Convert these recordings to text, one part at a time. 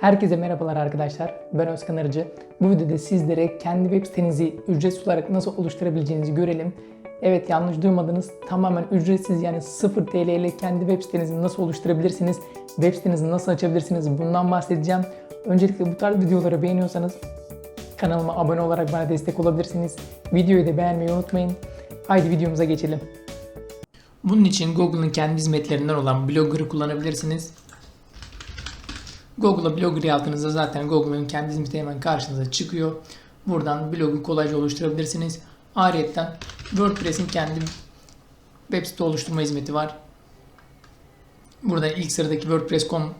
Herkese merhabalar arkadaşlar. Ben Özkan Arıcı. Bu videoda sizlere kendi web sitenizi ücretsiz olarak nasıl oluşturabileceğinizi görelim. Evet yanlış duymadınız. Tamamen ücretsiz yani 0 TL ile kendi web sitenizi nasıl oluşturabilirsiniz? Web sitenizi nasıl açabilirsiniz? Bundan bahsedeceğim. Öncelikle bu tarz videoları beğeniyorsanız kanalıma abone olarak bana destek olabilirsiniz. Videoyu da beğenmeyi unutmayın. Haydi videomuza geçelim. Bunun için Google'ın kendi hizmetlerinden olan Blogger'ı kullanabilirsiniz. Google'a Blogger yazdığınızda zaten Google'ın kendi hizmeti hemen karşınıza çıkıyor. Buradan blogu kolayca oluşturabilirsiniz. Ayrıca WordPress'in kendi web site oluşturma hizmeti var. Burada ilk sıradaki WordPress.com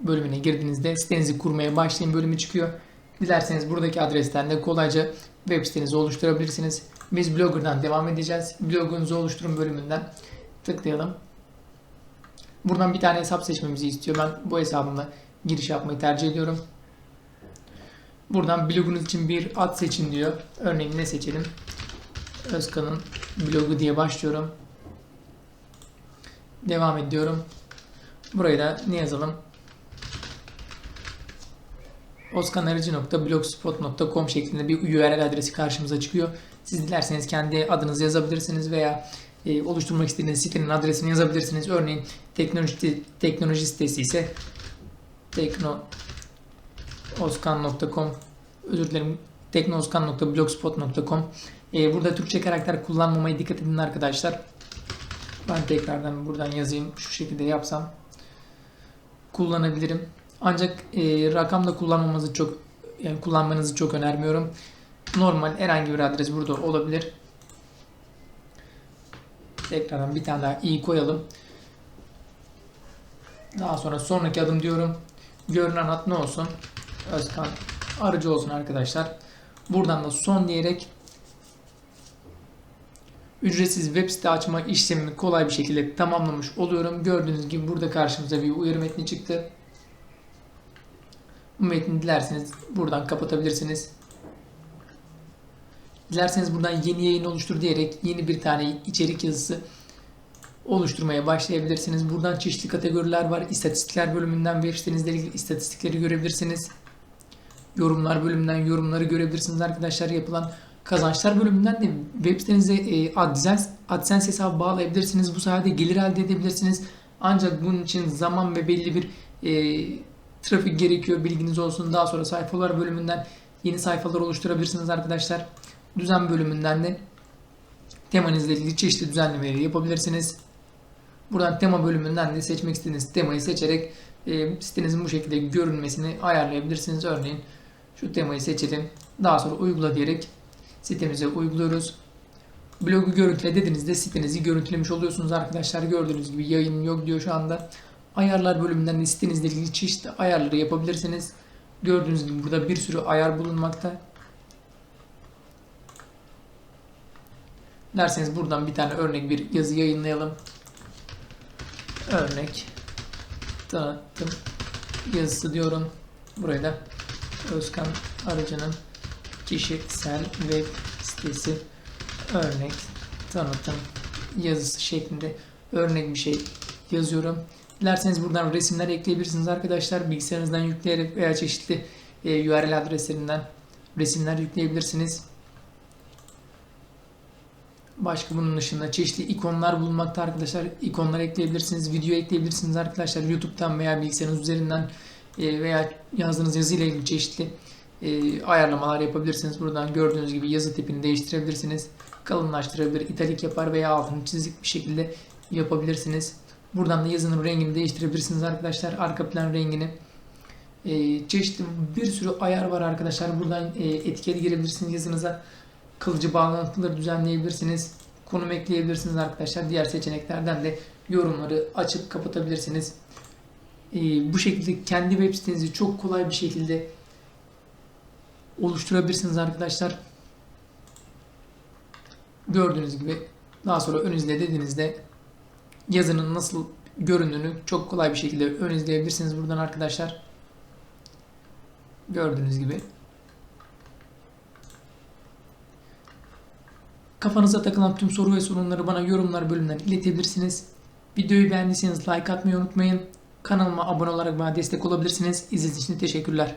bölümüne girdiğinizde sitenizi kurmaya başlayın bölümü çıkıyor. Dilerseniz buradaki adresten de kolayca web sitenizi oluşturabilirsiniz. Biz Blogger'dan devam edeceğiz. Blogunuzu oluşturun bölümünden tıklayalım. Buradan bir tane hesap seçmemizi istiyor. Ben bu hesabımla giriş yapmayı tercih ediyorum. Buradan blogunuz için bir ad seçin diyor. Örneğin ne seçelim? Özkan'ın blogu diye başlıyorum. Devam ediyorum. Buraya da ne yazalım? oskanarıcı.blogspot.com şeklinde bir URL adresi karşımıza çıkıyor. Siz dilerseniz kendi adınızı yazabilirsiniz veya e, oluşturmak istediğiniz sitenin adresini yazabilirsiniz. Örneğin teknoloji, teknoloji sitesi ise teknooskan.com özür dilerim teknooskan.blogspot.com e, Burada Türkçe karakter kullanmamaya dikkat edin arkadaşlar. Ben tekrardan buradan yazayım. Şu şekilde yapsam kullanabilirim. Ancak e, rakam da kullanmamanızı çok yani kullanmanızı çok önermiyorum. Normal herhangi bir adres burada olabilir. Tekrardan bir tane daha i koyalım. Daha sonra sonraki adım diyorum. Görünen ad ne olsun? Özkan arıcı olsun arkadaşlar. Buradan da son diyerek ücretsiz web site açma işlemini kolay bir şekilde tamamlamış oluyorum. Gördüğünüz gibi burada karşımıza bir uyarı metni çıktı. Bu metni dilerseniz buradan kapatabilirsiniz. Dilerseniz buradan yeni yayın oluştur diyerek yeni bir tane içerik yazısı oluşturmaya başlayabilirsiniz. Buradan çeşitli kategoriler var. İstatistikler bölümünden web sitenizle ilgili istatistikleri görebilirsiniz. Yorumlar bölümünden yorumları görebilirsiniz arkadaşlar. Yapılan kazançlar bölümünden de web sitenize e, AdSense, AdSense hesabı bağlayabilirsiniz. Bu sayede gelir elde edebilirsiniz. Ancak bunun için zaman ve belli bir e, trafik gerekiyor. Bilginiz olsun. Daha sonra sayfalar bölümünden yeni sayfalar oluşturabilirsiniz arkadaşlar. Düzen bölümünden de temanızla ilgili çeşitli düzenlemeleri yapabilirsiniz. Buradan tema bölümünden de seçmek istediğiniz temayı seçerek e, sitenizin bu şekilde görünmesini ayarlayabilirsiniz. Örneğin şu temayı seçelim. Daha sonra uygula diyerek sitemize uyguluyoruz. Blogu görüntüle dediğinizde sitenizi görüntülemiş oluyorsunuz arkadaşlar. Gördüğünüz gibi yayın yok diyor şu anda. Ayarlar bölümünden de sitenizle ilgili çeşitli ayarları yapabilirsiniz. Gördüğünüz gibi burada bir sürü ayar bulunmakta. Derseniz buradan bir tane örnek bir yazı yayınlayalım. Örnek tanıtım yazısı diyorum. Buraya da Özkan Arıcı'nın kişisel web sitesi örnek tanıtım yazısı şeklinde örnek bir şey yazıyorum. Dilerseniz buradan resimler ekleyebilirsiniz arkadaşlar. Bilgisayarınızdan yükleyerek veya çeşitli e, URL adreslerinden resimler yükleyebilirsiniz. Başka bunun dışında çeşitli ikonlar bulunmakta arkadaşlar. İkonlar ekleyebilirsiniz, video ekleyebilirsiniz arkadaşlar. YouTube'dan veya bilgisayarınız üzerinden e, veya yazdığınız yazıyla ilgili çeşitli e, ayarlamalar yapabilirsiniz. Buradan gördüğünüz gibi yazı tipini değiştirebilirsiniz. Kalınlaştırabilir, italik yapar veya altını çizik bir şekilde yapabilirsiniz. Buradan da yazının rengini değiştirebilirsiniz arkadaşlar. Arka plan rengini. E, çeşitli bir sürü ayar var arkadaşlar. Buradan e, etiketi girebilirsiniz yazınıza. Kalıcı bağlantıları düzenleyebilirsiniz. Konum ekleyebilirsiniz arkadaşlar. Diğer seçeneklerden de yorumları açıp kapatabilirsiniz. E, bu şekilde kendi web sitenizi çok kolay bir şekilde oluşturabilirsiniz arkadaşlar. Gördüğünüz gibi daha sonra ön izle dediğinizde yazının nasıl göründüğünü çok kolay bir şekilde ön izleyebilirsiniz buradan arkadaşlar. Gördüğünüz gibi. Kafanıza takılan tüm soru ve sorunları bana yorumlar bölümünden iletebilirsiniz. Videoyu beğendiyseniz like atmayı unutmayın. Kanalıma abone olarak bana destek olabilirsiniz. İzlediğiniz için teşekkürler.